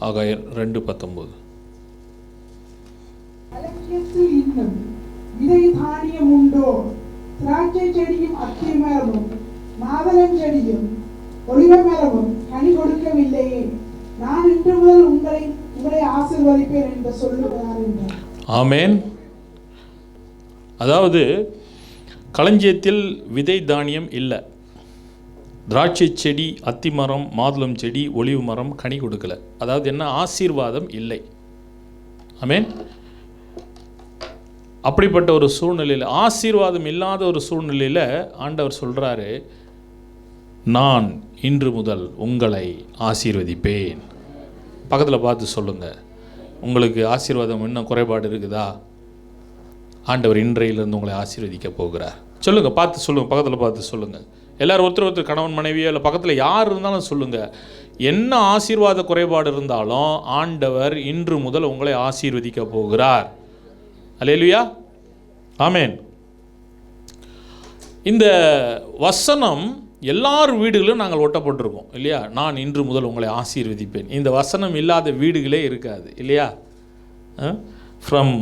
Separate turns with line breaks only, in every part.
ஆகாயர் ரெண்டு பத்தொம்போது.
விதை தானியம் உண்டோ? திராட்சை செடியும் அத்தி மரமும் மாதளஞ்செடியும் ஒளிவ மரமும் கனி கொடுக்கவில்லையே. நான் இன்று முதல் உங்களை உங்களை ஆசீர்வதிப்பேன் என்று சொல்லுகிறார் என்றார்.
ஆமேன். அதாவது களஞ்சியத்தில் விதை தானியம் இல்லை. திராட்சை செடி அத்தி மரம் மாதுளம் செடி ஒளிவு மரம் கனி கொடுக்கல. அதாவது என்ன? ஆசீர்வாதம் இல்லை. ஆமேன் அப்படிப்பட்ட ஒரு சூழ்நிலையில் ஆசீர்வாதம் இல்லாத ஒரு சூழ்நிலையில் ஆண்டவர் சொல்கிறாரு நான் இன்று முதல் உங்களை ஆசீர்வதிப்பேன். பக்கத்தில் பார்த்து சொல்லுங்கள் உங்களுக்கு ஆசீர்வாதம் இன்னும் குறைபாடு இருக்குதா? ஆண்டவர் இன்றையிலிருந்து உங்களை ஆசீர்வதிக்க போகிறார். சொல்லுங்கள் பார்த்து சொல்லுங்கள் பக்கத்தில் பார்த்து சொல்லுங்கள் எல்லோரும் ஒருத்தர் ஒருத்தர் கணவன் மனைவியோ இல்லை பக்கத்தில் யார் இருந்தாலும் சொல்லுங்கள் என்ன ஆசீர்வாத குறைபாடு இருந்தாலும் ஆண்டவர் இன்று முதல் உங்களை ஆசீர்வதிக்க போகிறார். அலேலுயா ஆமேன். இந்த வசனம் எல்லார் வீடுகளும் நாங்கள் ஒட்டப்பட்டிருக்கோம் இல்லையா? நான் இன்று முதல் உங்களை ஆசீர்வதிப்பேன். இந்த வசனம் இல்லாத வீடுகளே இருக்காது இல்லையா? From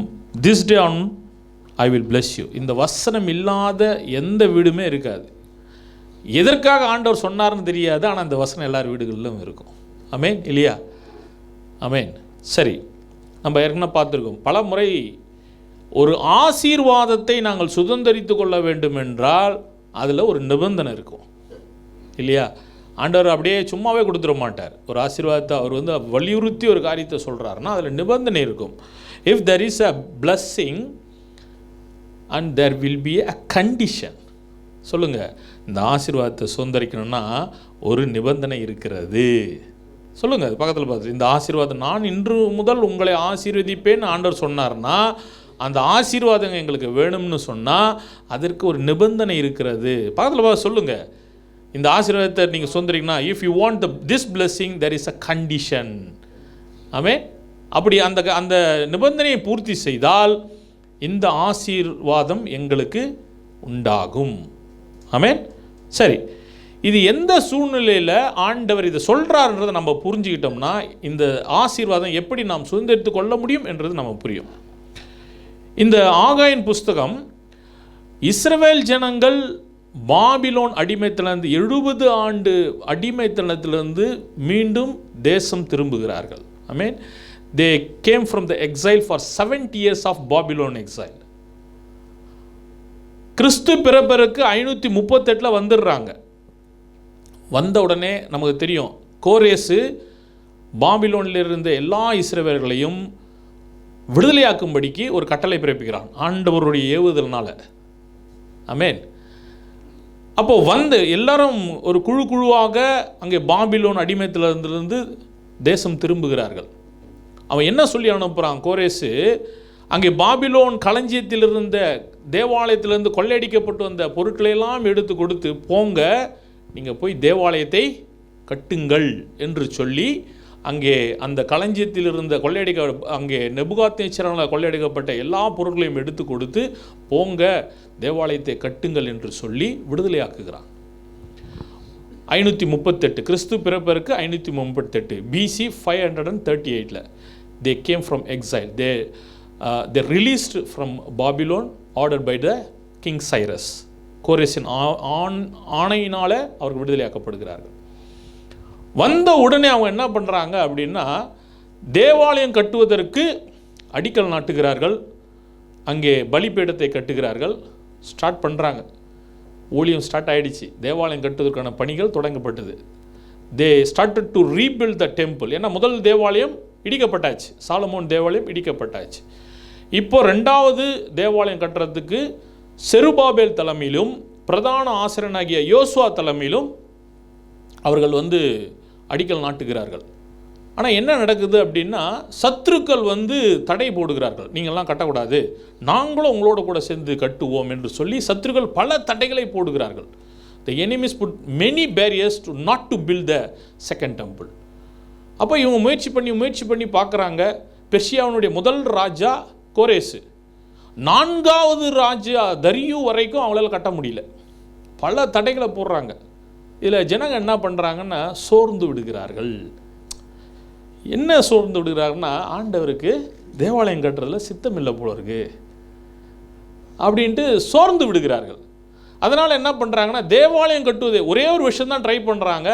this day on I will bless you இந்த வசனம் இல்லாத எந்த வீடுமே இருக்காது. எதற்காக ஆண்டவர் சொன்னார்னு தெரியாது ஆனால் அந்த வசனம் எல்லார் வீடுகளிலும் இருக்கும். அமேன் இல்லையா? அமேன் சரி நம்ம ஏற்கனவே பார்த்துருக்கோம். பல முறை ஒரு ஆசீர்வாதத்தை நாங்கள் சுதந்திரித்து கொள்ள வேண்டும் என்றால் அதில் ஒரு நிபந்தனை இருக்கும். இல்லையா? ஆண்டவர் அப்படியே சும்மாவே கொடுத்துட மாட்டார். ஒரு ஆசீர்வாதத்தை அவர் வந்து வலியுறுத்தி ஒரு காரியத்தை சொல்கிறாருன்னா அதில் நிபந்தனை இருக்கும். If there is a blessing and there will be a condition சொல்லுங்கள் இந்த ஆசீர்வாதத்தை சுதந்திரிக்கணும்னா ஒரு நிபந்தனை இருக்கிறது. சொல்லுங்கள் அது பக்கத்தில் பார்த்து. இந்த ஆசீர்வாதம் நான் இன்று முதல் உங்களை ஆசீர்வதிப்பேன்னு ஆண்டவர் சொன்னார்னா அந்த ஆசீர்வாதம் எங்களுக்கு வேணும்னு சொன்னால் அதற்கு ஒரு நிபந்தனை இருக்கிறது. பக்கத்தில் பார்த்து சொல்லுங்கள் இந்த ஆசீர்வாதத்தை நீங்கள் சுதந்திரிக்கனா if you want the this blessing there is a condition ஆமே அப்படி அந்த அந்த நிபந்தனையை பூர்த்தி செய்தால் இந்த ஆசீர்வாதம் எங்களுக்கு உண்டாகும். ஆமேன்? சரி. இது எந்த சூழ்நிலையில் ஆண்டவர் இதை சொல்கிறாருன்றதை நம்ம புரிஞ்சுக்கிட்டோம்னா இந்த ஆசீர்வாதம் எப்படி நாம் சுதந்திரித்து கொள்ள முடியும் என்றது நம்ம புரியும். இந்த ஆகாயின் புஸ்தகம் இஸ்ரவேல் ஜனங்கள் பாபிலோன் அடிமைத்தனத்து எழுபது ஆண்டு அடிமைத்தனத்திலிருந்து மீண்டும் தேசம் திரும்புகிறார்கள். I mean they came from the exile for seventy years of Babylon exile கிறிஸ்து பிறப்பருக்கு ஐநூற்றி முப்பத்தெட்டில் வந்துடுறாங்க. வந்த உடனே நமக்கு தெரியும் கோரேசு பாபிலோனில் இருந்த எல்லா இஸ்ரவேலர்களையும் விடுதலையாக்கும்படிக்கு ஒரு கட்டளை பிறப்பிக்கிறான் ஆண்டவருடைய ஏவுதல்னால. அமேன் அப்போ வந்து எல்லாரும் ஒரு குழு குழுவாக அங்கே பாபிலோன் அடிமைத்திலிருந்து தேசம் திரும்புகிறார்கள். அவன் என்ன சொல்லி அனுப்புகிறான் கோரேசு அங்கே பாபிலோன் களஞ்சியத்தில் இருந்த தேவாலயத்திலிருந்து கொள்ளையடிக்கப்பட்டு வந்த பொருட்களையெல்லாம் எடுத்து கொடுத்து போங்க நீங்கள் போய் தேவாலயத்தை கட்டுங்கள் என்று சொல்லி அங்கே அந்த களஞ்சியத்தில் இருந்த கொள்ளையடிக்க அங்கே நெபுகாத்தேச்சரால் கொள்ளையடிக்கப்பட்ட எல்லா பொருட்களையும் எடுத்து கொடுத்து போங்க தேவாலயத்தை கட்டுங்கள் என்று சொல்லி விடுதலையாக்குகிறான். ஐநூற்றி முப்பத்தெட்டு கிறிஸ்து பிறப்பிற்கு ஐநூற்றி முப்பத்தெட்டு BC five hundred and thirty எயிட்டில் they came from exile they they released from Babylon order by the king Cyrus கோரேசின் ஆண் ஆணையினால் அவர்கள் விடுதலையாக்கப்படுகிறார்கள். வந்த உடனே அவங்க என்ன பண்ணுறாங்க அப்படின்னா தேவாலயம் கட்டுவதற்கு அடிக்கல் நாட்டுகிறார்கள். அங்கே பலிபீடத்தை கட்டுகிறார்கள். ஸ்டார்ட் பண்ணுறாங்க ஊழியம் ஸ்டார்ட் ஆகிடுச்சு தேவாலயம் கட்டுவதற்கான பணிகள் தொடங்கப்பட்டது. They started to rebuild the temple ஏன்னா முதல் தேவாலயம் இடிக்கப்பட்டாச்சு. சாலமோன் தேவாலயம் இடிக்கப்பட்டாச்சு. இப்போ ரெண்டாவது தேவாலயம் கட்டுறதுக்கு செருபாபேல் தலைமையிலும் பிரதான ஆசிரியனாகிய யோசுவா தலைமையிலும் அவர்கள் வந்து அடிக்கல் நாட்டுகிறார்கள். ஆனால் என்ன நடக்குது அப்படின்னா சத்துருக்கள் வந்து தடை போடுகிறார்கள். நீங்கள்லாம் கட்டக்கூடாது. நாங்களும் உங்களோட கூட சேர்ந்து கட்டுவோம் என்று சொல்லி சத்துருக்கள் பல தடைகளை போடுகிறார்கள். The enemies put many barriers to not to build the second temple அப்போ இவங்க முயற்சி பண்ணி முயற்சி பண்ணி பார்க்குறாங்க. பெர்ஷியாவினுடைய முதல் ராஜா கோரேசு. நான்காவது ராஜா தரியு வரைக்கும் அவங்களால கட்ட முடியல. பல தடைகளை போடுறாங்க. இதில் ஜனங்க என்ன பண்ணுறாங்கன்னா சோர்ந்து விடுகிறார்கள். என்ன சோர்ந்து விடுகிறாருன்னா ஆண்டவருக்கு தேவாலயம் கட்டுறதுல சித்தம் இல்லை போல இருக்கு. அப்படின்ட்டு சோர்ந்து விடுகிறார்கள். அதனால் என்ன பண்ணுறாங்கன்னா தேவாலயம் கட்டுவது ஒரே ஒரு விஷயம் தான் ட்ரை பண்ணுறாங்க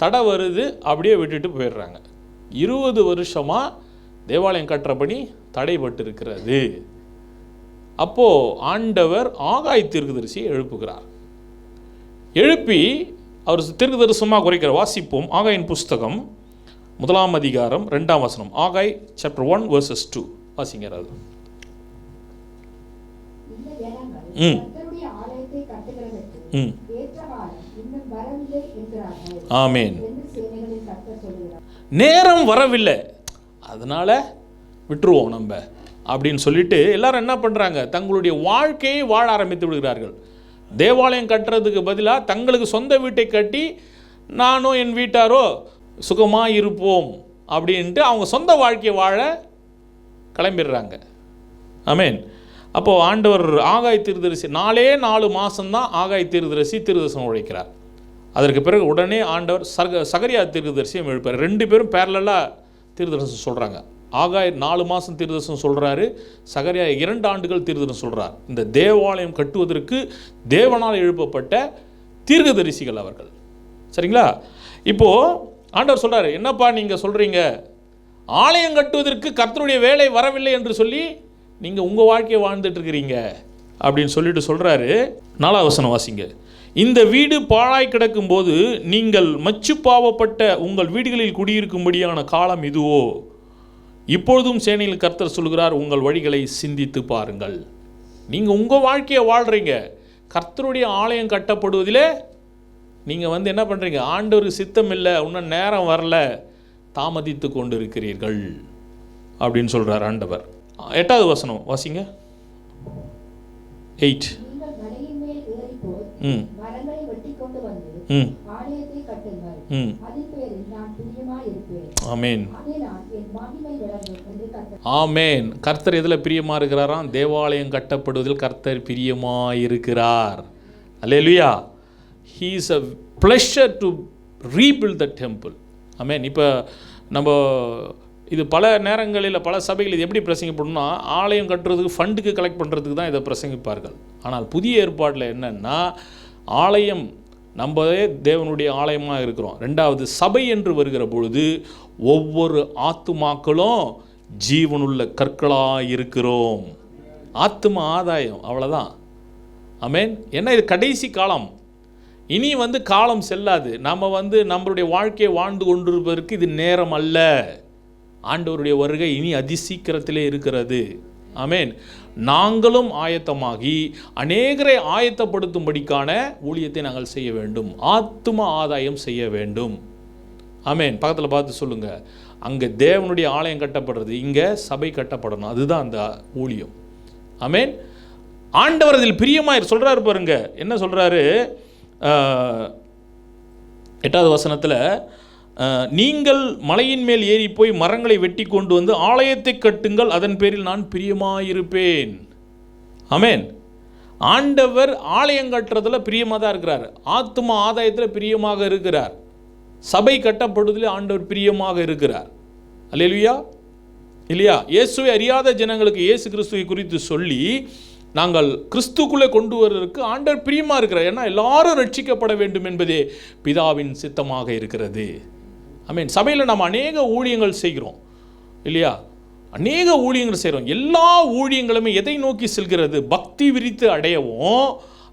தடை வருது அப்படியே விட்டுட்டு போயிடுறாங்க. இருபது வருஷமாக தேவாலயம் கட்டுற பணி தடைபட்டு இருக்கிறது அப்போது ஆண்டவர் ஆகாய் தீர்க்கதரிசியை எழுப்புகிறார். எழுப்பி அவர் தீர்க்கதரிசனமாக குறைக்கிற வாசிப்போம். ஆகாயின் புஸ்தகம் முதலாம் அதிகாரம் ரெண்டாம் வசனம். ஆகாய் சாப்டர் ஒன் வர்சஸ் டூ வாசிங்க அது
இந்த ஜனங்கள்
ம். ம். ஆமேன். நேரம் வரவில்லை. அதனால் விட்டுருவோம் நம்ம அப்படின்னு சொல்லிட்டு எல்லாரும் என்ன பண்ணுறாங்க தங்களுடைய வாழ்க்கையை வாழ ஆரம்பித்து விடுகிறார்கள். தேவாலயம் கட்டுறதுக்கு பதிலாக தங்களுக்கு சொந்த வீட்டை கட்டி நானும் என் வீட்டாரோ சுகமாக இருப்போம் அப்படின்ட்டு அவங்க சொந்த வாழ்க்கையை வாழ கிளம்பிடுறாங்க. ஆமென். அப்போது ஆண்டவர் ஆகாய் திருதரிசி நாலே நாலு மாதம்தான் ஆகாய் திருதரிசி திருதர்சனம் உழைக்கிறார். அதற்கு பிறகு உடனே ஆண்டவர் சக சகரியா திருதரிசியும் எழுப்பார் ரெண்டு பேரும் பேரலாக தீர்தரிசனம் சொல்கிறாங்க ஆகாய நாலு மாதம் தீர்தரிசனம் சொல்கிறாரு சகரியா இரண்டு ஆண்டுகள் தீர்தரிசனம் சொல்கிறார் இந்த தேவாலயம் கட்டுவதற்கு தேவனால் எழுப்பப்பட்ட தீர்க்கதரிசிகள் அவர்கள். சரிங்களா? இப்போது ஆண்டவர் சொல்கிறாரு என்னப்பா நீங்கள் சொல்கிறீங்க ஆலயம் கட்டுவதற்கு கர்த்தருடைய வேலை வரவில்லை என்று சொல்லி நீங்கள் உங்கள் வாழ்க்கையை வாழ்ந்துட்டு இருக்கிறீங்க. அப்படின்னு சொல்லிட்டு சொல்கிறாரு நாலாவசனம் வாசிங்க. இந்த வீடு பாழாய் கிடக்கும்போது நீங்கள் மச்சு பாவப்பட்ட உங்கள் வீடுகளில் குடியிருக்கும்படியான காலம் இதுவோ? இப்பொழுதும் சேனையில் கர்த்தர் சொல்கிறார் உங்கள் வழிகளை சிந்தித்து பாருங்கள். நீங்கள் உங்கள் வாழ்க்கையை வாழ்கிறீங்க கர்த்தருடைய ஆலயம் கட்டப்படுவதிலே நீங்கள் வந்து என்ன பண்ணுறீங்க ஆண்டவருக்கு சித்தம் இல்லை இன்னும் நேரம் வரல தாமதித்து கொண்டு இருக்கிறீர்கள் அப்படின்னு சொல்கிறார் ஆண்டவர். எட்டாவது வசனம் வாசிங்க. எயிட். ம். ஆமேன். ஆமேன். கர்த்தர் எதில் பிரியமாக இருக்கிறாராம்? தேவாலயம் கட்டப்படுவதில் கர்த்தர் பிரியமாக இருக்கிறார். அல்லேலுயா he is a pleasure to rebuild the temple ஆமேன் இப்போ நம்ம இது பல நேரங்களில் பல சபைகள் இது எப்படி பிரசங்கிப்படணும்னா ஆலயம் கட்டுறதுக்கு ஃபண்டுக்கு கலெக்ட் பண்ணுறதுக்கு தான் இதை பிரசங்கிப்பார்கள். ஆனால் புதிய ஏற்பாட்டில் என்னன்னா ஆலயம் நம்மளே தேவனுடைய ஆலயமாக இருக்கிறோம். ரெண்டாவது சபை என்று வருகிற பொழுது ஒவ்வொரு ஆத்துமாக்களும் ஜீவனுள்ள கற்களாக இருக்கிறோம். ஆத்தும ஆதாயம் அவ்வளோதான் ஆமென் என்ன இது கடைசி காலம். இனி வந்து காலம் செல்லாது. நம்ம வந்து நம்மளுடைய வாழ்க்கையை வாழ்ந்து கொண்டிருப்பதற்கு இது நேரம் அல்ல. ஆண்டவருடைய வருகை இனி அதிசீக்கிரத்திலே இருக்கிறது. ஆமென் நாங்களும் ஆயத்தமாகி அநேகரை ஆயத்தப்படுத்தும்படிக்கான ஊழியத்தை நாங்கள் செய்ய வேண்டும். ஆத்தும ஆதாயம் செய்ய வேண்டும். ஆமேன். பக்கத்தில் பார்த்து சொல்லுங்கள் அங்கே தேவனுடைய ஆலயம் கட்டப்படுறது இங்கே சபை கட்டப்படணும். அதுதான் அந்த ஊழியம். ஆமேன். ஆண்டவர் இதில் பிரியமாய் சொல்கிறாரு பாருங்க. என்ன சொல்கிறாரு எட்டாவது வசனத்தில் நீங்கள் மலையின் மேல் ஏறி போய் மரங்களை வெட்டி கொண்டு வந்து ஆலயத்தை கட்டுங்கள். அதன் பேரில் நான் பிரியமாயிருப்பேன். அமேன் ஆண்டவர் ஆலயம் கட்டுறதுல பிரியமாக தான் இருக்கிறார். ஆத்தும ஆதாயத்தில் பிரியமாக இருக்கிறார். சபை கட்டப்படுவதில் ஆண்டவர் பிரியமாக இருக்கிறார். அல்லா இல்லையா? இயேசுவை அறியாத ஜனங்களுக்கு இயேசு கிறிஸ்துவை குறித்து சொல்லி நாங்கள் கிறிஸ்துக்குள்ளே கொண்டு வருவதற்கு ஆண்டவர் பிரியமாக இருக்கிறார். ஏன்னா எல்லாரும் ரட்சிக்கப்பட வேண்டும் என்பதே பிதாவின் சித்தமாக இருக்கிறது. ஐ மீன் சபையில் நம்ம அநேக ஊழியங்கள் செய்கிறோம். இல்லையா? அநேக ஊழியங்கள் செய்கிறோம். எல்லா ஊழியங்களுமே எதை நோக்கி செல்கிறது? பக்தி விரித்து அடையவும்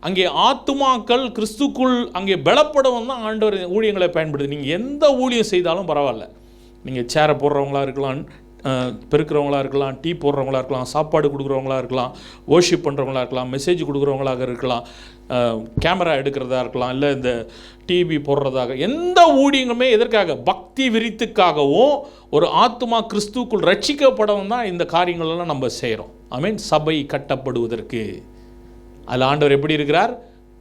அங்கே ஆத்துமாக்கள் கிறிஸ்துக்குள் அங்கே பலப்படவும் தான் ஆண்டவர் ஊழியங்களை பயன்படுது. நீங்கள் எந்த ஊழியம் செய்தாலும் பரவாயில்ல. நீங்கள் சேரை போடுறவங்களா இருக்கலாம் பெருக்கிறவங்களாக பெருக்கிறவங்களா இருக்கலாம் டீ போடுறவங்களா இருக்கலாம் சாப்பாடு கொடுக்குறவங்களா இருக்கலாம் ஓஷிப் பண்ணுறவங்களா இருக்கலாம் மெசேஜ் கொடுக்குறவங்களாக இருக்கலாம் கேமரா எடுக்கிறதா இருக்கலாம் இல்லை இந்த டிவி போடுறதாக எந்த ஊழியங்களுமே எதற்காக பக்தி விரித்துக்காகவும் ஒரு ஆத்மா கிறிஸ்துக்குள் ரட்சிக்கப்படவும் தான் இந்த காரியங்களெல்லாம் நம்ம செய்கிறோம். ஐ மீன் சபை கட்டப்படுவதற்கு. அதில் ஆண்டவர் எப்படி இருக்கிறார்?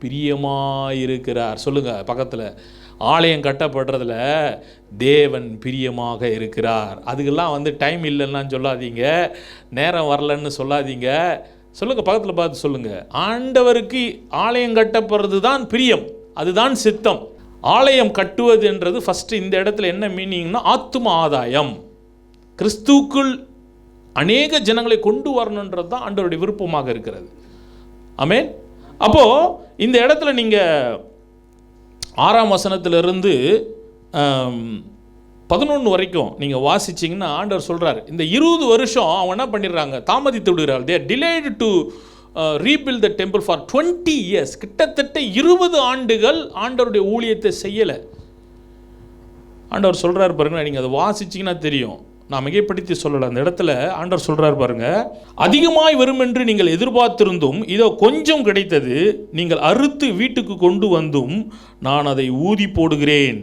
பிரியமாக இருக்கிறார் சொல்லுங்கள் பக்கத்தில். ஆலயம் கட்டப்படுறதுல தேவன் பிரியமாக இருக்கிறார். அதுக்கெல்லாம் வந்து டைம் இல்லைன்னு சொல்லாதீங்க. நேரம் வரலன்னு சொல்லாதீங்க. சொல்லுங்கள் பக்கத்தில் பார்த்து சொல்லுங்கள் ஆண்டவருக்கு ஆலயம் கட்டப்படுறது தான் பிரியம். அதுதான் சித்தம். ஆலயம் கட்டுவது என்றது ஃபஸ்ட்டு இந்த இடத்துல என்ன மீனிங்னா ஆத்தும ஆதாயம். கிறிஸ்துவுக்குள் அநேக ஜனங்களை கொண்டு வரணுன்றது தான் ஆண்டவருடைய விருப்பமாக இருக்கிறது. ஆமென் அப்போது இந்த இடத்துல நீங்கள் ஆறாம் வசனத்திலிருந்து பதினொன்று வரைக்கும் நீங்கள் வாசிச்சிங்கன்னா ஆண்டவர் சொல்கிறார் இந்த இருபது வருஷம் அவங்க என்ன பண்ணிடுறாங்க? தாமதித்து விடுகிறார்கள். They delayed to rebuild the temple for twenty years கிட்டத்தட்ட இருபது ஆண்டுகள் ஆண்டவருடைய ஊழியத்தை செய்யலை. ஆண்டவர் சொல்கிறார் பாருங்க நீங்கள் அதை வாசிச்சிங்கன்னா தெரியும். நான் மிகைப்படுத்தி சொல்லலை. அந்த இடத்துல ஆண்டவர் சொல்கிறார் பாருங்க அதிகமாய் வரும் என்று நீங்கள் எதிர்பார்த்திருந்தும் இதோ கொஞ்சம் கிடைத்தது நீங்கள் அறுத்து வீட்டுக்கு கொண்டு வந்தும் நான் அதை ஊதி போடுகிறேன்.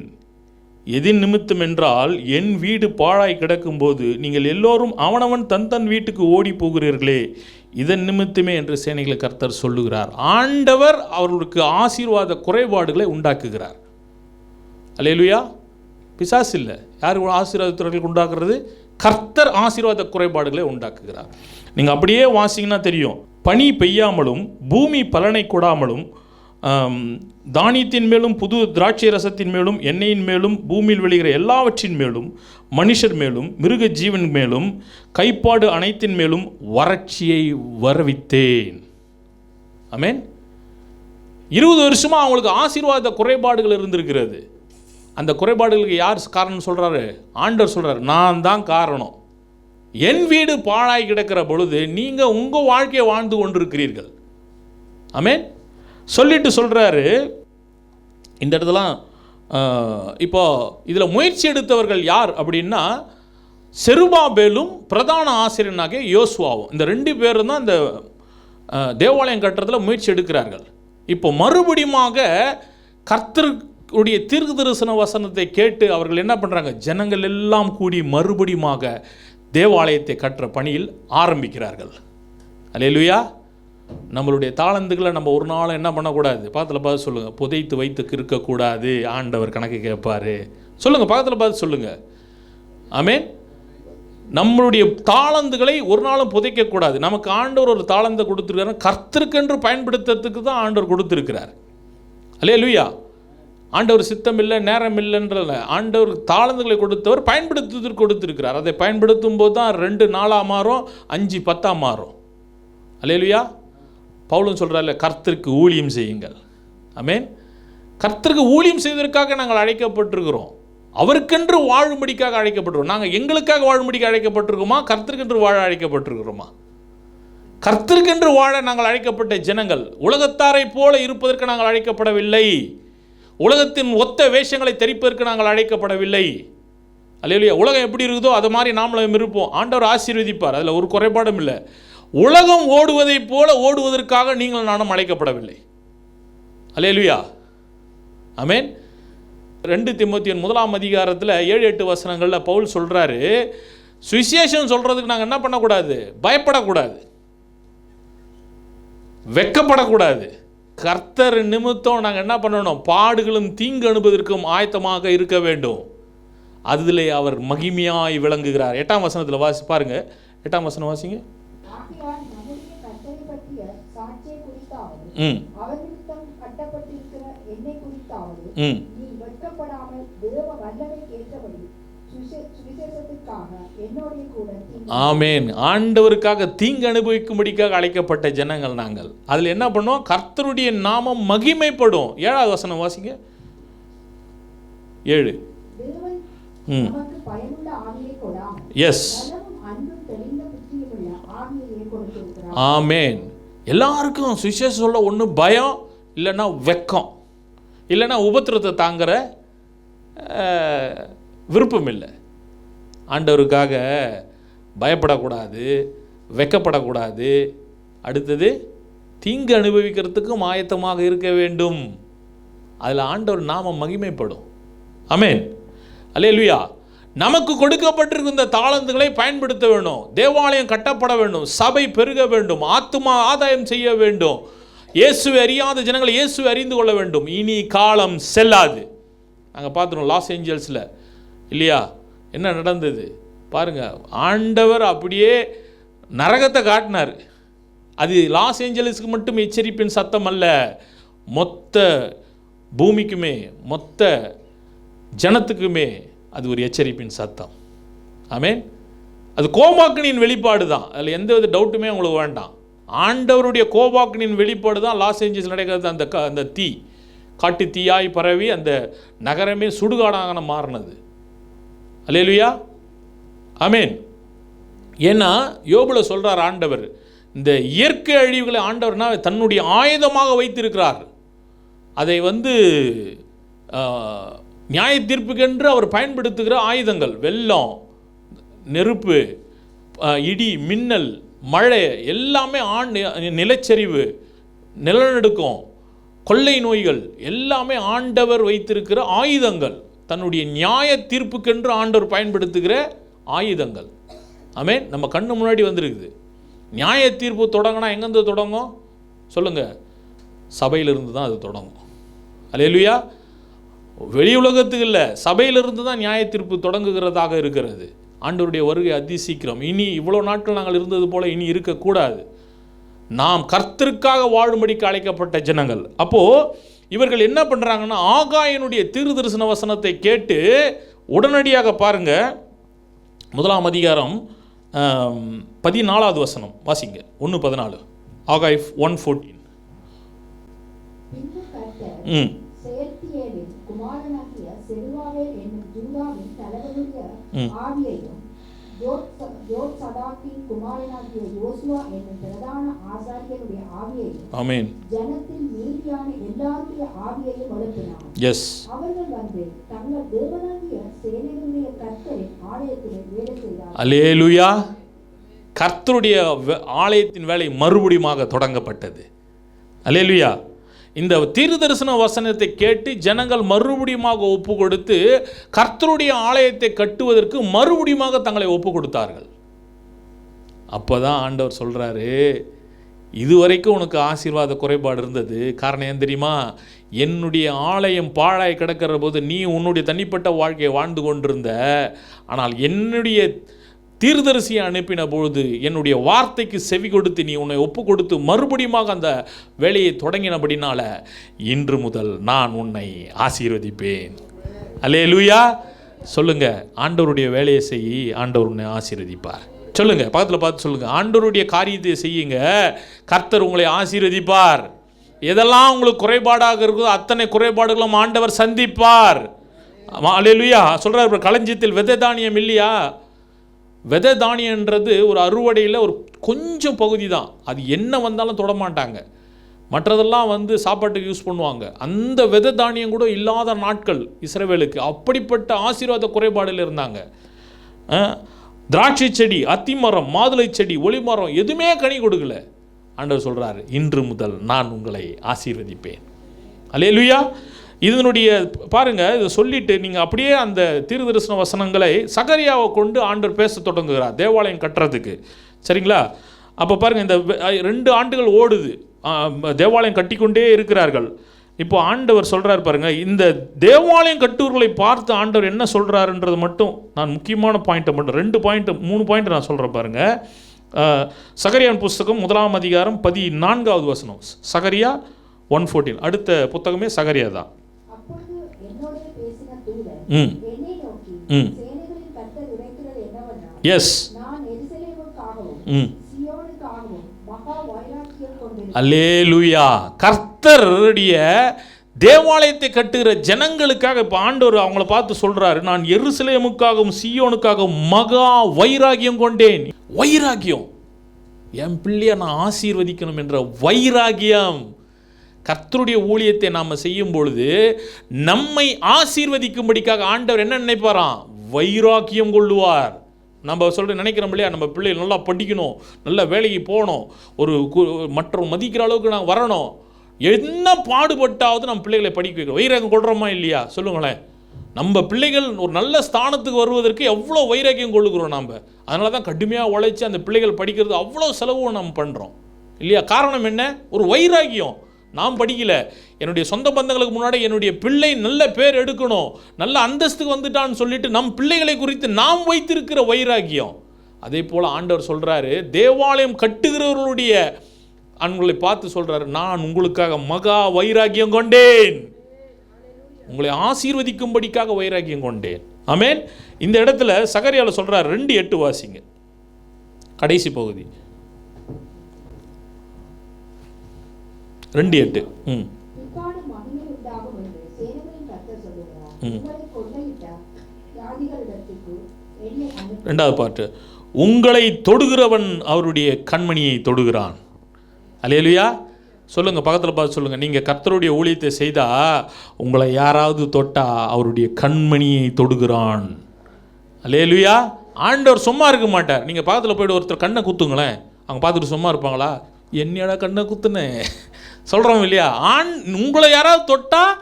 எதின் நிமித்தம் என்றால் என் வீடு பாழாய் கிடக்கும்போது நீங்கள் எல்லோரும் அவனவன் தன் தன் வீட்டுக்கு ஓடி போகிறீர்களே. இதன் நிமித்தமே என்று சேனைகளை கர்த்தர் சொல்லுகிறார். ஆண்டவர் அவர்களுக்கு ஆசீர்வாத குறைபாடுகளை உண்டாக்குகிறார். அலையலுயா பிசாஸ் இல்லை. யார் ஆசீர்வாதத்துறைகள் உண்டாக்குறது? கர்த்தர் ஆசீர்வாத குறைபாடுகளை உண்டாக்குகிறார். நீங்கள் அப்படியே வாசிங்கன்னா தெரியும். பனி பெய்யாமலும் பூமி பலனை கொடாமலும் தானியத்தின் மேலும் புது திராட்சை ரசத்தின் மேலும் எண்ணெயின் மேலும் பூமியில் விளைகிற எல்லாவற்றின் மேலும் மனுஷர் மேலும் மிருக ஜீவன் மேலும் கைப்பாடு அனைத்தின் மேலும் வறட்சியை வரவித்தேன். அமேன் இருபது வருஷமாக அவங்களுக்கு ஆசீர்வாத குறைபாடுகள் இருந்திருக்கிறது. அந்த குறைபாடுகளுக்கு யார் காரணம் சொல்கிறாரு ஆண்டர் சொல்கிறார் நான் தான் காரணம். என் வீடு பாழாய் கிடக்கிற பொழுது நீங்கள் உங்கள் வாழ்க்கையை வாழ்ந்து கொண்டிருக்கிறீர்கள். ஆமேன் சொல்லிட்டு சொல்கிறாரு இந்த இடத்துலாம் இப்போ இதில் முயற்சி எடுத்தவர்கள் யார் அப்படின்னா செருபாபேலும் பிரதான ஆசிரியனாகிய யோசுவாவும். இந்த ரெண்டு பேரும் தான் இந்த தேவாலயம் கட்டுறதுல முயற்சி எடுக்கிறார்கள். இப்போ மறுபடியுமாக உடைய தீர்க்க தரிசன வசனத்தை கேட்டு அவர்கள் என்ன பண்ணுறாங்க ஜனங்கள் எல்லாம் கூடி மறுபடியுமாக தேவாலயத்தை கட்டுற பணியில் ஆரம்பிக்கிறார்கள். அல்லேலூயா. நம்மளுடைய தாளந்துகளை நம்ம ஒரு நாள் என்ன பண்ணக்கூடாது? பக்கத்தில் பார்த்து சொல்லுங்கள் புதைத்து வைத்து இருக்கக்கூடாது ஆண்டவர் கணக்கு கேட்பாரு. சொல்லுங்கள் பக்கத்தில் பார்த்து சொல்லுங்கள் ஆமென். நம்மளுடைய தாளந்துகளை ஒரு நாளும் புதைக்கக்கூடாது. நமக்கு ஆண்டவர் ஒரு தாளந்தை கொடுத்துருக்காரு கர்த்தருக்கென்று பயன்படுத்துறதுக்கு தான் ஆண்டவர் கொடுத்துருக்கிறார். அல்லையா லுயா ஆண்டவர் சித்தம் இல்லை நேரம் இல்லைன்றல ஆண்டவர் தாளந்துகளை கொடுத்தவர் பயன்படுத்துவதற்கு கொடுத்துருக்கிறார். அதை பயன்படுத்தும் போது தான் ரெண்டு நாளாக மாறும் அஞ்சு பத்தாக மாறும். அல்லேலுயா. பவுலும் சொல்கிறார்ல கர்த்தருக்கு ஊழியம் செய்யுங்கள். அமேன் கர்த்தருக்கு ஊழியம் செய்வதற்காக நாங்கள் அழைக்கப்பட்டிருக்கிறோம். அவருக்கென்று வாழும்படிக்காக அழைக்கப்பட்டிருக்கோம் நாங்கள் எங்களுக்காக வாழும்படிக்கு அழைக்கப்பட்டிருக்கோமா கர்த்தருக்கென்று வாழ அழைக்கப்பட்டிருக்கிறோமா? கர்த்தருக்கென்று வாழ நாங்கள் அழைக்கப்பட்ட ஜனங்கள் உலகத்தாரை போல இருப்பதற்கு நாங்கள் அழைக்கப்படவில்லை. உலகத்தின் ஒத்த வேஷங்களை தெரிப்பதற்கு நாங்கள் அழைக்கப்படவில்லை. அல்லையா உலகம் எப்படி இருக்குதோ அது மாதிரி நாமளும் இருப்போம். ஆண்டவர் ஆசீர்வதிப்பார் அதில் ஒரு குறைபாடும் இல்லை. உலகம் ஓடுவதைப் போல ஓடுவதற்காக நீங்கள் நானும் அழைக்கப்படவில்லை. அலேலுயா அமேன் ரெண்டு திமுத்தியன் முதலாம் அதிகாரத்தில் ஏழு எட்டு வசனங்களில் பவுல் சொல்கிறாரு சுவிசேஷன் சொல்கிறதுக்கு நாங்கள் என்ன பண்ணக்கூடாது? பயப்படக்கூடாது. வெக்கப்படக்கூடாது. கர்த்தர் நிமித்தம் நாங்கள் என்ன பண்ணணும்? பாடுகளும் தீங்கு அனுபவதற்கும் ஆயத்தமாக இருக்க வேண்டும். அதிலே அவர் மகிமையாய் விளங்குகிறார். எட்டாம் வசனத்தில் வாசி பாருங்க. எட்டாம் வசனம் வாசிங்க. ம். ம்
நீ வெட்கப்படாமல் தேவ வல்லமை ஏற்றபடி சுவிசே- சுவிசேஷத்துக்காக என்னோட கூட தீங்கு
ஆமேன். ஆண்டவருக்காக தீங்கு அனுபவிக்கும்படிக்காக அழைக்கப்பட்ட ஜனங்கள் நாங்கள். அதில் என்ன பண்ணுவோம்? கர்த்தருடைய நாமம் மகிமைப்படும். ஏழாவது வசனம் வாசிங்க. ஏழு. ம். எஸ் ஆமேன். எல்லாருக்கும் சுவிசேஷம் சொல்ல ஒன்று பயம் இல்லைன்னா வெக்கம். இல்லைன்னா உபத்திரத்தை தாங்குற விருப்பம் இல்லை. ஆண்டவருக்காக பயப்படக்கூடாது வெக்கப்படக்கூடாது. அடுத்தது தீங்கு அனுபவிக்கிறதுக்கும் ஆயத்தமாக இருக்க வேண்டும். அதில் ஆண்டவர் நாம மகிமைப்படும். ஆமென். அல்லேலூயா. நமக்கு கொடுக்கப்பட்டிருக்கும் இந்த தாளந்துகளை பயன்படுத்த வேண்டும். தேவாலயம் கட்டப்பட வேண்டும். சபை பெருக வேண்டும். ஆத்துமா ஆதாயம் செய்ய வேண்டும். இயேசுவை அறியாத ஜனங்களை இயேசுவை அறிந்து கொள்ள வேண்டும். இனி காலம் செல்லாது. நாங்கள் பார்த்துருவோம் லாஸ் ஏஞ்சல்ஸில் இல்லையா? என்ன நடந்தது? பாருங்க ஆண்டவர் அப்படியே நரகத்தை காட்டினார். அது லாஸ் ஏஞ்சலிஸ்க்கு மட்டும் எச்சரிப்பின் சத்தம் அல்ல. மொத்த பூமிக்குமே மொத்த ஜனத்துக்குமே அது ஒரு எச்சரிப்பின் சத்தம். ஆமேன். அது கோபாக்கினின் வெளிப்பாடு தான். அதில் எந்த வித டவுட்டுமே உங்களுக்கு வேண்டாம். ஆண்டவருடைய கோபாக்கினின் வெளிப்பாடு தான் லாஸ் ஏஞ்சல்ஸ் நடக்கிறது. அந்த க- அந்த தீ காட்டு தீயாய் பரவி அந்த நகரமே சுடுகாடாக மாறினது. அலேலுயா அமேன் ஏன்னா யோபுல சொல்கிறார் ஆண்டவர் இந்த இயற்கை அழிவுகளை ஆண்டவர்னா தன்னுடைய ஆயுதமாக வைத்திருக்கிறார். அதை வந்து நியாய தீர்ப்புக்கென்று அவர் பயன்படுத்துகிற ஆயுதங்கள் வெள்ளம் நெருப்பு இடி மின்னல் மழை எல்லாமே ஆண் நிலச்சரிவு நிலநடுக்கம் கொள்ளை நோய்கள் எல்லாமே ஆண்டவர் வைத்திருக்கிற ஆயுதங்கள். தன்னுடைய நியாய தீர்ப்புக்கென்று ஆண்டவர் பயன்படுத்துகிற ஆயுதங்கள். ஆமே நம்ம கண்ணு முன்னாடி வந்திருக்குது. நியாய தீர்ப்பு தொடங்கினா எங்கேருந்து தொடங்கும்? சொல்லுங்கள் சபையிலிருந்து தான் அது தொடங்கும். அலையலுயா வெளி உலகத்துக்கு இல்லை சபையிலிருந்து தான் நியாய தீர்ப்பு தொடங்குகிறதாக இருக்கிறது. ஆண்டவருடைய வருகை அதி சீக்கிரம். இனி இவ்வளோ நாட்கள் நாங்கள் இருந்தது போல் இனி இருக்கக்கூடாது. நாம் கர்த்தருக்காக வாழும்படிக்கு அழைக்கப்பட்ட ஜனங்கள். அப்போது இவர்கள் என்ன பண்ணுறாங்கன்னா ஆகாயனுடைய தீர்வு தரிசன வசனத்தை கேட்டு உடனடியாக பாருங்க. முதலாம் அதிகாரம் பதினாலாவது வசனம். வாசிங்க. ஒன்று பதினாலு. ஆகாய் ஒன் ஃபோர்டீன் ம்.
குமாரனாகிய என்னும் யோத்சதாக்கின் குமாரனாகிய யோசுவா என்னும் பிரதான ஆசாரியனுடைய ஆவியையும்
ஆமேன்.
ஜனத்தின் மீதியான எல்லாருடைய ஆவியையும் எழுப்பினார்
எஸ்
அவர்கள் வந்து தங்கள் தேவனாகிய சேனைகளுடைய கர்த்தரின் ஆலயத்திலே வேலை செய்தார்
அலேலுயா கர்த்தருடைய ஆலயத்தின் வேலை மறுபடியுமாக தொடங்கப்பட்டது. அலேலுயா இந்த தீர்தரிசன வசனத்தை கேட்டு ஜனங்கள் மறுபடியுமாக ஒப்பு கொடுத்து கர்த்தருடைய ஆலயத்தை கட்டுவதற்கு மறுபடியுமாக தங்களை ஒப்பு கொடுத்தார்கள் அப்போ தான் ஆண்டவர் சொல்கிறாரு இதுவரைக்கும் உனக்கு ஆசீர்வாத குறைபாடு இருந்தது. காரணம் ஏன் தெரியுமா? என்னுடைய ஆலயம் பாழாய் கிடக்கிற போது நீ உன்னுடைய தனிப்பட்ட வாழ்க்கையை வாழ்ந்து கொண்டிருந்த. ஆனால் என்னுடைய தீர்தரிசியை அனுப்பின பொழுது என்னுடைய வார்த்தைக்கு செவி கொடுத்து நீ உன்னை ஒப்பு கொடுத்து மறுபடியுமாக அந்த வேலையை தொடங்கினபடினால இன்று முதல் நான் உன்னை ஆசீர்வதிப்பேன். அல்லே லூயா சொல்லுங்க ஆண்டவருடைய வேலையை செய் ஆண்டவர் உன்னை ஆசீர்வதிப்பார். சொல்லுங்கள் பக்கத்தில் பார்த்து சொல்லுங்கள் ஆண்டவருடைய காரியத்தை செய்யுங்க. கர்த்தர் உங்களை ஆசீர்வதிப்பார். எதெல்லாம் உங்களுக்கு குறைபாடாக இருக்குதோ அத்தனை குறைபாடுகளும் ஆண்டவர் சந்திப்பார். அலையிலுயா சொல்கிறார் இப்போ களஞ்சியத்தில் விதை தானியம் இல்லையா? விதை தானியன்றது ஒரு அறுவடையில் ஒரு கொஞ்சம் பகுதி தான் அது என்ன வந்தாலும் தொட மாட்டாங்க மற்றதெல்லாம் வந்து சாப்பாட்டுக்கு யூஸ் பண்ணுவாங்க. அந்த விதை தானியம் கூட இல்லாத நாட்கள் இஸ்ரேவேலுக்கு. அப்படிப்பட்ட ஆசீர்வாத குறைபாடில் இருந்தாங்க. திராட்சை செடி அத்திமரம் மாதுளை செடி ஒளிமரம் எதுவுமே கனி கொடுக்கல. ஆண்டவர் சொல்கிறார் இன்று முதல் நான் உங்களை ஆசீர்வதிப்பேன். அல்லேலுயா இதனுடைய பாருங்கள் இதை சொல்லிட்டு நீங்கள் அப்படியே அந்த தீர்தரிசன வசனங்களை சகரியாவை கொண்டு ஆண்டவர் பேச தொடங்குகிறார் தேவாலயம் கட்டுறதுக்கு. சரிங்களா? அப்போ பாருங்கள் இந்த ரெண்டு ஆண்டுகள் ஓடுது. தேவாலயம் கட்டிக்கொண்டே இருக்கிறார்கள். இப்போ ஆண்டவர் சொல்றார் பாருங்க இந்த தேவாலயம் கட்டுவர்களை பார்த்து ஆண்டவர் என்ன சொல்றாருன்றது மட்டும் நான் முக்கியமான பாயிண்ட்டை மட்டும் ரெண்டு பாயிண்ட் மூணு பாயிண்ட் நான் சொல்கிறேன் பாருங்க. ஆஹ் சகரியான் புஸ்தகம் முதலாம் அதிகாரம் பதினான்காவது வசனம். சகரியா ஒன் ஃபோர்டீன் அடுத்த புத்தகமே சகரியா தான். ம். ம். எஸ் ம்.
அல்லே
லூயா கர்த்தருடைய தேவாலயத்தை கட்டுகிற ஜனங்களுக்காக இப்போ ஆண்டவர் அவங்கள பார்த்து சொல்கிறாரு நான் எருசலேமுக்காகவும் சியோனுக்காகவும் மகா வைராகியம் கொண்டேன். வைராகியம். என் பிள்ளையை நான் ஆசீர்வதிக்கணும் என்ற வைராகியம். கர்த்தருடைய ஊழியத்தை நாம் செய்யும் பொழுது நம்மை ஆசீர்வதிக்கும்படிக்காக ஆண்டவர் என்ன நினைப்பாராம்? வைராக்கியம் கொள்ளுவார். நம்ம சொல்ற நினைக்கிறோம் இல்லையா? நம்ம பிள்ளைகள் நல்லா படிக்கணும் நல்ல வேலைக்கு போகணும் ஒரு கு- மற்றவங்க மதிக்கிற அளவுக்கு நான் வரணும். என்ன பாடுபட்டாவது நம்ம பிள்ளைகளை படிக்க வைக்கணும். வைராகம் கொள்கிறோமா இல்லையா? சொல்லுங்களேன். நம்ம பிள்ளைகள் ஒரு நல்ல ஸ்தானத்துக்கு வருவதற்கு எவ்வளோ வைராக்கியம் கொள்ளுகிறோம் நாம்? அதனால தான் கடுமையாக உழைச்சி அந்த பிள்ளைகள் படிக்கிறது அவ்வளோ செலவும் நம்ம பண்ணுறோம் இல்லையா? காரணம் என்ன? ஒரு வைராக்கியம். நான் படிக்கல. என்னுடைய சொந்த பந்தங்களுக்கு முன்னாடி என்னுடைய பிள்ளை நல்ல பேர் எடுக்கணும் நல்ல அந்தஸ்துக்கு வந்துட்டான்னு சொல்லிட்டு நம் பிள்ளைகளை குறித்து நாம் வைத்திருக்கிற வைராக்கியம் அதே போல் ஆண்டவர் சொல்கிறாரு தேவாலயம் கட்டுகிறவர்களுடைய அவங்களை பார்த்து சொல்கிறாரு நான் உங்களுக்காக மகா வைராக்கியம் கொண்டேன். உங்களை ஆசீர்வதிக்கும்படிக்காக வைராக்கியம் கொண்டேன். ஆமென். இந்த இடத்துல சகரியால சொல்கிறார் ரெண்டு எட்டு வாசிங்க. கடைசி பகுதி ரெண்டு எட்டு ம்
பிற்காடு மகிமை உண்டாகும் என்று சேனைகளின் கர்த்தர் சொல்லுகிறார்
ம்.
உங்களை கொள்ளையிட்ட ஜாதிகளிடத்துக்கு என்னை அனுப்பி
ரெண்டாவது பாட்டு. உங்களை தொடுகிறவன் அவருடைய கண்மணியை தொடுகிறான். அலையலுயா சொல்லுங்க பக்கத்தில் பார்த்து சொல்லுங்க. நீங்க கர்த்தருடைய ஊழியத்தை செய்தா உங்களை யாராவது தொட்டா அவருடைய கண்மணியை தொடுகிறான். அலையலுயா ஆண்டவர் சும்மா இருக்க மாட்டார். நீங்க பக்கத்தில் போயிட்டு ஒருத்தர் கண்ணை குத்துங்களேன். அவங்க பார்த்துட்டு சும்மா இருப்பாங்களா? என்னடா கண்ணை குத்துனேன் சொல்கிறோம் இல்லையா? ஆண் உங்களை யாராவது தொட்டால்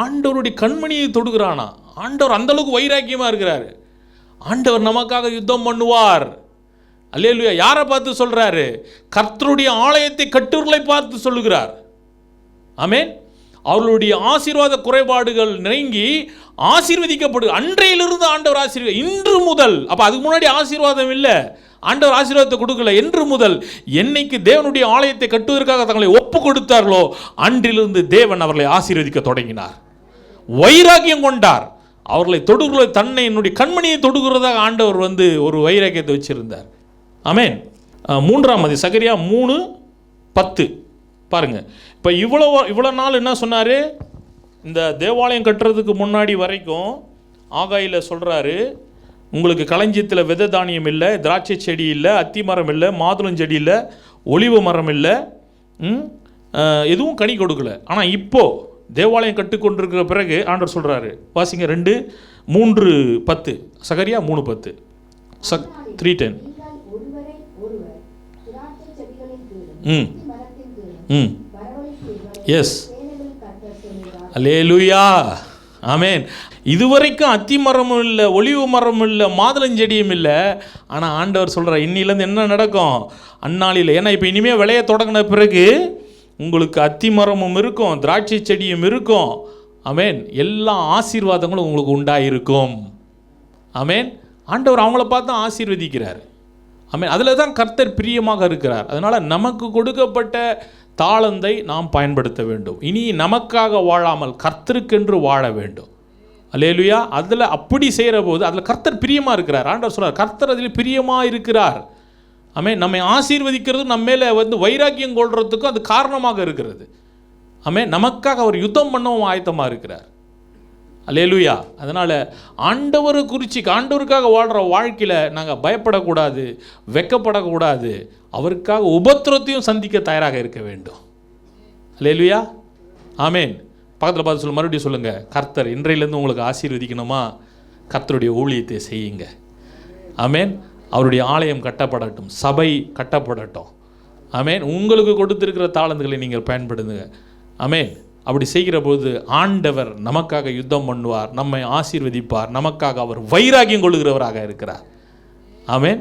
ஆண்டவருடைய கண்மணியை தொடுகிறானா? ஆண்டவர் அந்தளவுக்கு வைராக்கியமாக இருக்கிறாரு. ஆண்டவர் நமக்காக யுத்தம் பண்ணுவார். அல்லேலூயா யாரை பார்த்து சொல்கிறாரு கர்த்தருடைய ஆலயத்தை கட்டுர்களை பார்த்து சொல்லுகிறார். ஆமேன். அவர்களுடைய ஆசீர்வாத குறைபாடுகள் நெருங்கி ஆசீர்வதிக்கப்படு. அன்றையிலிருந்து ஆண்டவர் ஆசீர்வாதம் இன்று முதல். அப்போ அதுக்கு முன்னாடி ஆசீர்வாதம் இல்லை. ஆண்டவர் ஆசீர்வாதத்தை கொடுக்கல. என்று முதல். என்னைக்கு தேவனுடைய ஆலயத்தை கட்டுவதற்காக தங்களை ஒப்பு கொடுத்தார்களோ அன்றிலிருந்து தேவன் அவர்களை ஆசீர்வதிக்க தொடங்கினார். வைராக்கியம் கொண்டார். அவர்களை தொடுகிற தன்னை என்னுடைய கண்மணியை தொடுகிறதாக ஆண்டவர் வந்து ஒரு வைராக்கியத்தை வச்சிருந்தார். ஆமேன். மூன்றாம் அதி சகரியா மூணு பத்து. பாருங்க. இப்போ இவ்வளோ இவ்வளோ நாள் என்ன சொன்னார்? இந்த தேவாலயம் கட்டுறதுக்கு முன்னாடி வரைக்கும் ஆகாயில் சொல்கிறாரு உங்களுக்கு களஞ்சியத்தில் விதை தானியம் இல்லை திராட்சை செடி இல்லை அத்தி மரம் இல்லை மாதுளஞ்செடி இல்லை ஒளிவு மரம் இல்லை எதுவும் கனி கொடுக்கல. ஆனால் இப்போ தேவாலயம் கட்டுக்கொண்டிருக்கிற பிறகு ஆண்டவர் சொல்கிறாரு வாசிங்க ரெண்டு மூன்று பத்து சகரியா மூணு பத்து சக் த்ரீ டென் ம் ம்
எஸ்
Yes.
சேனைகளின் கர்த்தர் சொல்லுகிறார்
அலேலுயா ஆமேன் இதுவரைக்கும் அத்தி மரமும் இல்லை ஒளிவு மரமும் இல்லை மாதுளஞ்செடியும் இல்லை. ஆனால் ஆண்டவர் சொல்கிறார் இன்னிலேருந்து என்ன நடக்கும்? அந்நாளில் ஏன்னா இப்போ இனிமேல் விளைய தொடங்கின பிறகு உங்களுக்கு அத்தி மரமும் இருக்கும் திராட்சை செடியும் இருக்கும். ஆமேன் எல்லா ஆசீர்வாதங்களும் உங்களுக்கு உண்டாயிருக்கும். ஆமேன் ஆண்டவர் அவங்கள பார்த்து ஆசீர்வதிக்கிறார். ஆமேன் அதில் தான் கர்த்தர் பிரியமாக இருக்கிறார். அதனால் நமக்கு கொடுக்கப்பட்ட தாளந்தை நாம் பயன்படுத்த வேண்டும். இனி நமக்காக வாழாமல் கர்த்தருக்கென்று வாழ வேண்டும். அல்லேலுயா. அதில் அப்படி செய்கிற போது அதில் கர்த்தர் பிரியமாக இருக்கிறார். ஆண்டவர் சொல்றார் கர்த்தர் அதில் பிரியமாக இருக்கிறார். ஆமே நம்மை ஆசீர்வதிக்கிறது நம்ம மேலே வந்து வைராக்கியம் கொள்றதுக்கும் அது காரணமாக இருக்கிறது. ஆமே நமக்காக அவர் யுத்தம் பண்ணவும் ஆயத்தமாக இருக்கிறார். அலேலுயா அதனால் ஆண்டவரை குறித்து ஆண்டவருக்காக வாழ்கிற வாழ்க்கையில் நாங்கள் பயப்படக்கூடாது வெக்கப்படக்கூடாது. அவருக்காக உபத்திரத்தையும் சந்திக்க தயாராக இருக்க வேண்டும். அலேலுயா ஆமேன். பக்கத்தில் பார்த்து சொல்ல மறுபடியும் சொல்லுங்கள் கர்த்தர் இன்றையிலேருந்து உங்களுக்கு ஆசீர்வதிக்கணுமா? கர்த்தருடைய ஊழியத்தை செய்யுங்க. ஆமேன். அவருடைய ஆலயம் கட்டப்படட்டும் சபை கட்டப்படட்டும். ஆமேன். உங்களுக்கு கொடுத்துருக்கிற தாளந்துகளை நீங்கள் பயன்படுத்துங்க. ஆமேன். அப்படி செய்கிற போது ஆண்டவர் நமக்காக யுத்தம் பண்ணுவார் நம்மை ஆசீர்வதிப்பார் நமக்காக அவர் வைராகியம் கொள்ளுகிறவராக இருக்கிறார். ஆமேன்.